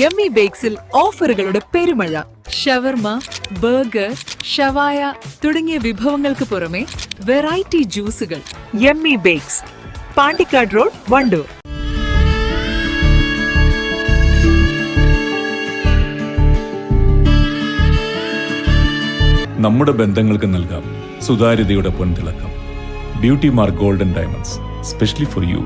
Yummy ബേക്സിൽ ഓഫറുകളുടെ പെരുമഴ. ഷവർമ burger ഷവായ തുടങ്ങിയ വിഭവങ്ങൾക്ക് പുറമെ variety ജ്യൂസുകൾ. Yummy bakes Pandikkad road Wandoor. നമ്മുടെ ബന്ധങ്ങൾക്ക് നൽകാം സുതാര്യതയുടെ പൊൻതിളക്കം. Beauty mark golden diamonds specially for you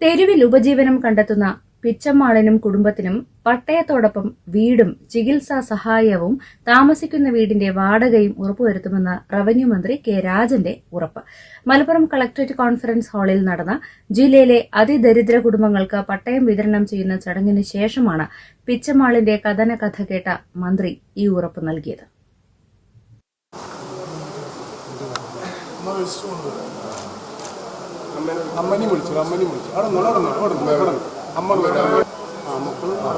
തെരുവിൽ ഉപജീവനം കണ്ടെത്തുന്ന പിച്ചമ്മാളിനും കുടുംബത്തിനും പട്ടയത്തോടൊപ്പം വീടും ചികിത്സാ സഹായവും താമസിക്കുന്ന വീടിന്റെ വാടകയും ഉറപ്പുവരുത്തുമെന്ന് റവന്യൂ മന്ത്രി കെ രാജന്റെ ഉറപ്പ്. മലപ്പുറം കളക്ടറേറ്റ് കോൺഫറൻസ് ഹാളിൽ നടന്ന ജില്ലയിലെ അതിദരിദ്ര കുടുംബങ്ങൾക്ക് പട്ടയം വിതരണം ചെയ്യുന്ന ചടങ്ങിന് ശേഷമാണ് പിച്ചമാളിന്റെ കഥന കഥ കേട്ട മന്ത്രി ഈ ഉറപ്പ് നൽകിയത്. അമ്മനെ വിളിച്ചു അമ്മനെ വിളിച്ചു. അവിടെ നടന്നു അവിടെ നിന്നോ, അവിടെ നിന്നോ, അവിടെ നിന്നോ. അമ്മ വരാം. ആ മക്കൾ ആ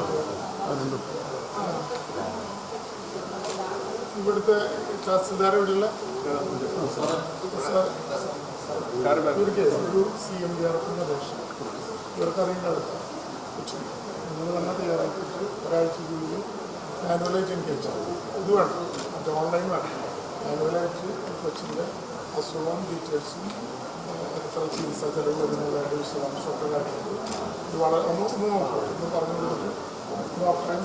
അതുണ്ട്. ഇവിടുത്തെ tahsildar C M D R അപേക്ഷ. ഇവർക്ക് അറിയേണ്ടത് നിങ്ങൾ തന്നെ തയ്യാറാക്കിയിട്ട് ഒരാഴ്ചക്കുള്ളിൽ മാനുവലായിട്ട് എനിക്ക് അയച്ചാൽ ഇത് വേണം. മറ്റേ ഓൺലൈൻ വേണം. മാനുവലായിട്ട് കൊച്ചിന്റെ അസുഖവും ഡീറ്റെയിൽസും എത്ര ചികിത്സാ ചെലവ് വരുന്നതായിട്ട് വിശദാംശമൊക്കെ കാര്യങ്ങൾ ഇത് വളരെ ഒന്ന് ഒന്ന് പറഞ്ഞു കൊടുത്ത് അത്രയും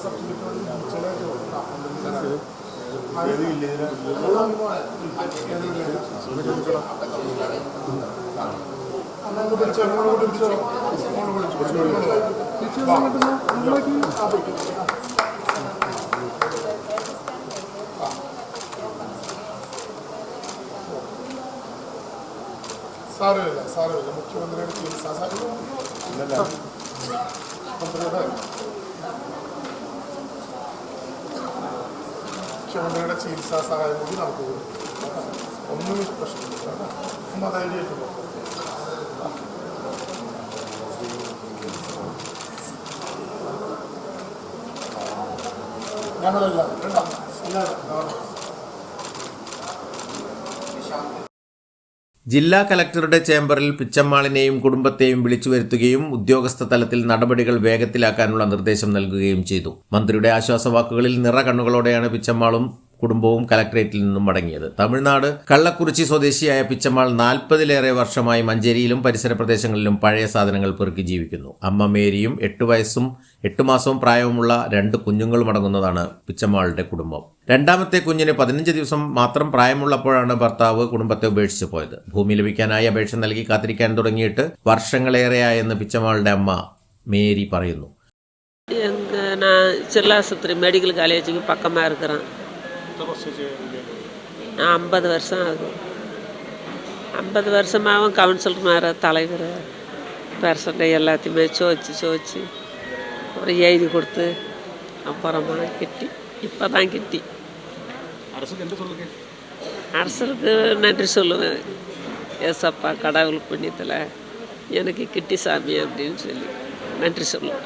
സാരമില്ല സാരമില്ല മുഖ്യമന്ത്രിയുടെ ചികിത്സ സഹായം മന്ത്രിയുടെ മുഖ്യമന്ത്രിയുടെ ചികിത്സാ സഹായം കൂടി നമുക്ക് ഒന്നും പ്രശ്നമില്ല. ഒന്ന് ധൈര്യമായിട്ട് ഞങ്ങളെല്ലാം കേട്ടോ എല്ലാവരും. ജില്ലാ കലക്ടറുടെ ചേംബറിൽ പിച്ചമ്മാളിനെയും കുടുംബത്തെയും വിളിച്ചു വരുത്തുകയും ഉദ്യോഗസ്ഥ തലത്തിൽ നടപടികൾ വേഗത്തിലാക്കാനുള്ള നിർദ്ദേശം നൽകുകയും ചെയ്തു. മന്ത്രിയുടെ ആശ്വാസവാക്കുകളിൽ നിറകണ്ണുകളോടെയാണ് പിച്ചമ്മാളും കുടുംബവും കലക്ടറേറ്റിൽ നിന്നും മടങ്ങിയത് തമിഴ്നാട് കള്ളക്കുറിച്ചി സ്വദേശിയായ പിച്ചമ്മാൾ നാൽപ്പതിലേറെ വർഷമായി മഞ്ചേരിയിലും പരിസര പ്രദേശങ്ങളിലും പഴയ സാധനങ്ങൾ പെറുക്കി ജീവിക്കുന്നു അമ്മ മേരിയും എട്ട് വയസ്സും എട്ട് മാസവും പ്രായവുമുള്ള രണ്ട് കുഞ്ഞുങ്ങളും അടങ്ങുന്നതാണ് പിച്ചമ്മാളുടെ കുടുംബം രണ്ടാമത്തെ കുഞ്ഞിന് പതിനഞ്ച് ദിവസം മാത്രം പ്രായമുള്ളപ്പോഴാണ് ഭർത്താവ് കുടുംബത്തെ ഉപേക്ഷിച്ച് പോയത് ഭൂമി ലഭിക്കാനായി അപേക്ഷ നൽകി കാത്തിരിക്കാൻ തുടങ്ങിയിട്ട് വർഷങ്ങളേറെയായെന്ന് പിച്ചമ്മാളുടെ അമ്മ മേരി പറയുന്നു எங்கள் நான் சில்லாசுத்திரி மெடிக்கல் காலேஜுக்கு பக்கமாக இருக்கிறேன் நான் ஐம்பது வருஷம் ஆகும். ஐம்பது வருஷமாகவும் கவுன்சிலர் மாற தலைவர் பெர்சன்ட் எல்லாத்தையுமே சோச்சு சோச்சு அப்புறம் எழுதி கொடுத்து அப்புறமா கிட்டி இப்போ தான் கிட்டி அரசுக்கு நன்றி சொல்லுவேன். ஏசப்பா கடவுள் புண்ணியத்தில் எனக்கு கிட்டி சாமி அப்படின்னு சொல்லி நன்றி சொல்லுவேன்.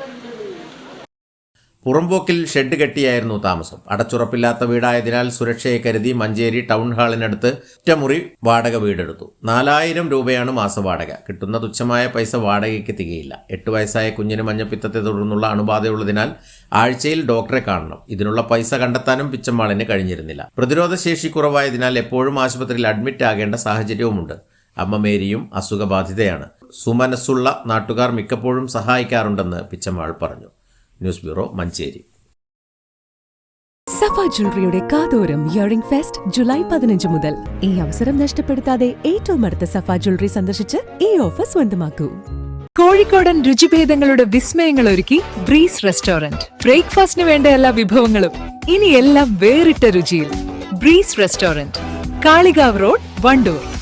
പുറമ്പോക്കിൽ ഷെഡ് കെട്ടിയായിരുന്നു താമസം. അടച്ചുറപ്പില്ലാത്ത വീടായതിനാൽ സുരക്ഷയെ കരുതി മഞ്ചേരി ടൗൺ ഹാളിനടുത്ത് ഒറ്റമുറി വാടക വീടെടുത്തു. നാലായിരം രൂപയാണ് മാസ വാടക കിട്ടുന്ന തുച്ഛമായ പൈസ വാടകയ്ക്ക് തികയില്ല. എട്ട് വയസ്സായ കുഞ്ഞിന് മഞ്ഞപ്പിത്തത്തെ തുടർന്നുള്ള അണുബാധയുള്ളതിനാൽ ആഴ്ചയിൽ ഡോക്ടറെ കാണണം. ഇതിനുള്ള പൈസ കണ്ടെത്താനും പിച്ചമ്മാളിന് കഴിഞ്ഞിരുന്നില്ല. പ്രതിരോധശേഷി കുറവായതിനാൽ എപ്പോഴും ആശുപത്രിയിൽ അഡ്മിറ്റ് ആകേണ്ട സാഹചര്യവുമുണ്ട്. അമ്മ മേരിയും അസുഖബാധിതയാണ്. സുമനസ്സുള്ള നാട്ടുകാർ മിക്കപ്പോഴും സഹായിക്കാറുണ്ടെന്ന് പിച്ചമ്മാൾ പറഞ്ഞു. News bureau Manjeri. സഫ ജ്വല്ലറിയുടെ കാതോരം ഇയറിംഗ് ഫെസ്റ്റ് ജൂലൈ പതിനഞ്ച് മുതൽ. ഈ അവസരം നഷ്ടപ്പെടുത്താതെ ഏറ്റവും അടുത്ത സഫ ജ്വല്ലറി സന്ദർശിച്ച് ഈ ഓഫർ സ്വന്തമാക്കൂ. കോഴിക്കോടൻ രുചിഭേദങ്ങളുടെ വിസ്മയങ്ങൾ ഒരുക്കി ബ്രീസ് റെസ്റ്റോറന്റ് ബ്രേക്ക്ഫാസ്റ്റിന് വേണ്ട എല്ലാ വിഭവങ്ങളും ഇനി എല്ലാം വേറിട്ട രുചിയിൽ. Breeze restaurant Kalikavu road Wandoor.